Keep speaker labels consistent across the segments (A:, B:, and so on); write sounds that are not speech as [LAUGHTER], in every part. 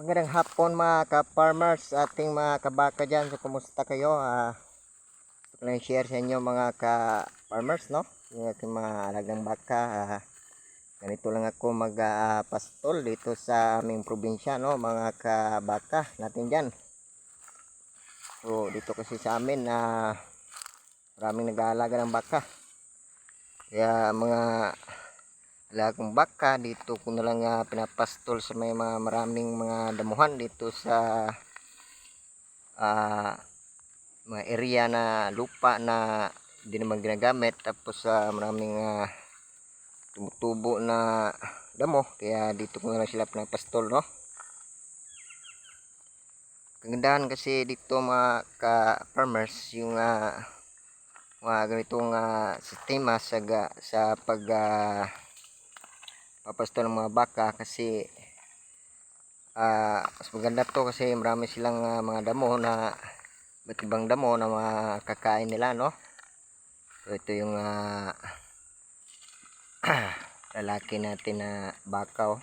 A: Magandang hapon mga ka-farmers, ating mga kabaka dyan. So, kumusta kayo? Ah, gusto ko lang share sa inyo mga ka-farmers, no? Yung aking mga alagang baka. Ah, ganito lang ako mag-pastol dito sa aming probinsya, no? Mga kabaka natin dyan. So, dito kasi sa amin na maraming nag-aalaga ng baka. Kaya mga alagang baka dito ko na lang ah, pinapastol sa may mga maraming mga damuhan dito sa ah, mga area na lupa na hindi naman ginagamit. Tapos sa maraming ah, tumutubo na damo. Kaya dito ko na lang sila pinapastol no? Kagandahan kasi dito mga ka-farmers yung ah, mga ganitong ah, sistema sa, sa pag ah, papasto ng mga baka kasi ah mas maganda to kasi marami silang ah, mga damo na iba't damo na makakain nila no? So ito yung ah, [CLEARS THROAT] lalaki natin na baka oh.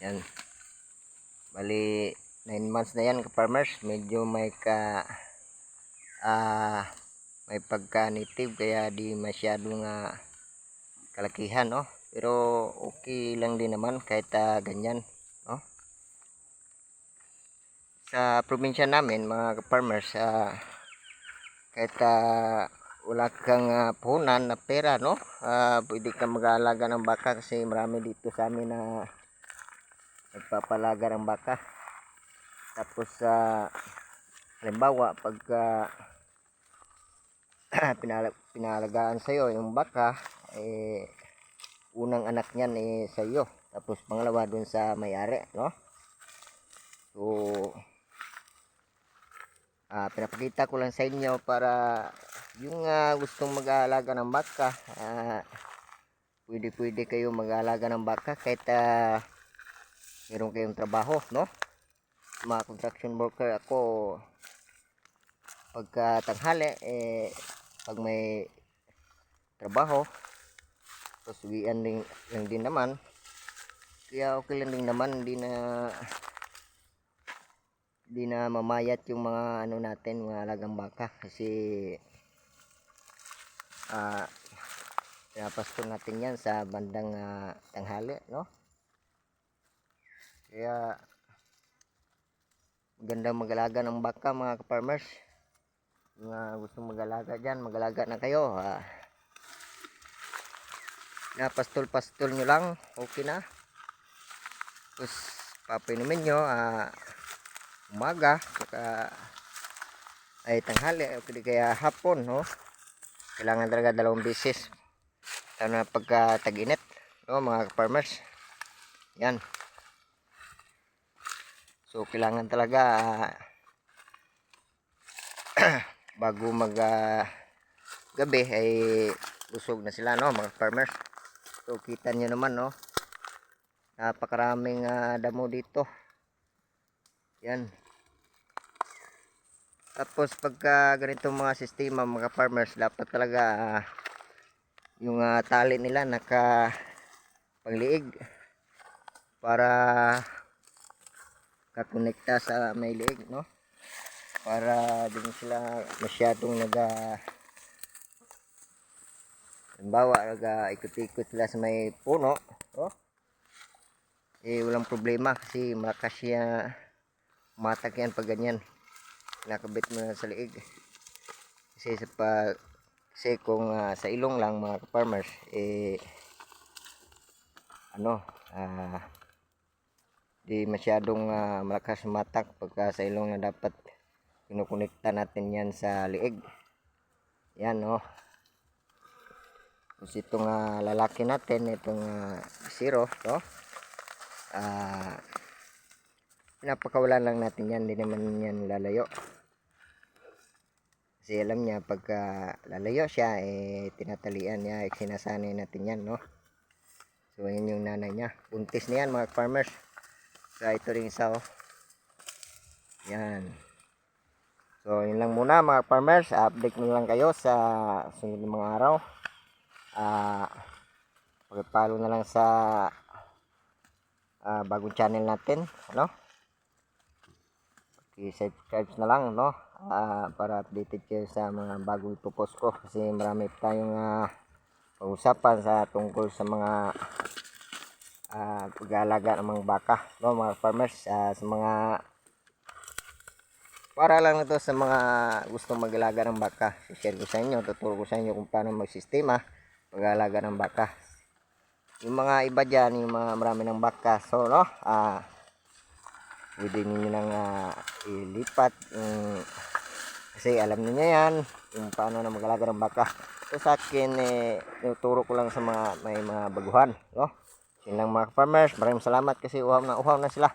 A: yan. Bali 9 months na yan ka farmers medyo may ka ah may pagka native kaya di masyadong nga kalakihan no pero okay lang din naman kahit ah, ganyan no? Sa probinsya namin mga farmers ah, kahit ah, wala kang ah, puhunan na pera no? Ah, pwede kang mag-aalaga ng baka kasi marami dito sa amin na nagpapalaga ng baka. Tapos sa halimbawa pagka [CLEARS THROAT] pinala- pinalagaan sa'yo yung baka eh unang anak niyan eh sa iyo tapos pangalawa dun sa may-ari no? So ah pinapakita ko lang sa inyo para yung ah, gustong mag-aalaga ng baka ah, pwede pwede kayo mag-aalaga ng baka kahit ah, meron kayong trabaho no? Mga construction worker ako pagka tanghali eh pag may trabaho tapos uwian din, lang din naman. Kaya okay lang din naman hindi na hindi na mamayat yung mga ano natin mga alagang baka. Kasi ah pinapastol natin yan sa bandang ah, tanghali no? Kaya maganda mag-alaga ng baka mga farmers mga gustong mag-alaga dyan mag-alaga na kayo ah na pastol-pastol nyo lang. Okay na. Tapos papainumin nyo ah, umaga saka ay tanghali o kaya hapon no? Kailangan talaga dalawang beses. Lalo na pagka tag-init no mga farmers. Yan. So kailangan talaga ah, [CLEARS THROAT] bago mag ah, gabi ay busog na sila no mga farmers So kita nyo naman no. Napakaraming ah, damo dito. Yan. Tapos pagka ganito mga sistema mga farmers dapat talaga ah, yung ah, tali nila naka pangliig para kakonekta sa may liig no para din sila masyadong naga Halimbawa, naga ikot-ikot sila sa may puno, oh. Eh, walang problema kasi malakas siya matak yan pag ganyan. Nakabit mo na sa liig. Kasi sa pa, kasi kung ah, sa ilong lang mga farmers, eh, ano, ah, di masyadong ah, malakas matak pagka sa ilong na dapat kinukonekta natin yan sa liig. Yan, oh. Tapos itong ah, lalaki natin, itong ah, zero, to. Ah, pinapakawalan lang natin yan, hindi naman yan lalayo. Kasi alam niya, pagka lalayo siya, eh, tinatalian niya, eh, sinasanay natin yan, no? So, yun yung nanay niya. Buntis na yan, mga farmers. So, ito rin isa, oh. Yan. So, yun lang muna, mga farmers. Update mo lang kayo sa sunod mga araw ah pag-follow na lang sa ah, bagong channel natin ano? I-subscribe na lang no? Ah, para updated kayo sa mga bagong ipopost ko. Kasi marami tayong ah, pag-usapan sa tungkol sa mga ah, pag-aalaga ng mga baka no? Mga farmers ah, sa mga para lang ito sa mga gustong mag-alaga ng baka. Share ko sa inyo tuturo ko sa inyo kung paano magsistema pag-aalaga ng baka. Yung mga iba dyan yung mga marami ng baka. So no ah pwede ninyo nang ah, ilipat. Yung kasi alam niyo yan yung paano na mag-alaga ng baka. So sa akin eh tinuturo ko lang sa mga may mga baguhan no? Yun lang mga farmers. Maraming salamat kasi uhaw na uhaw na sila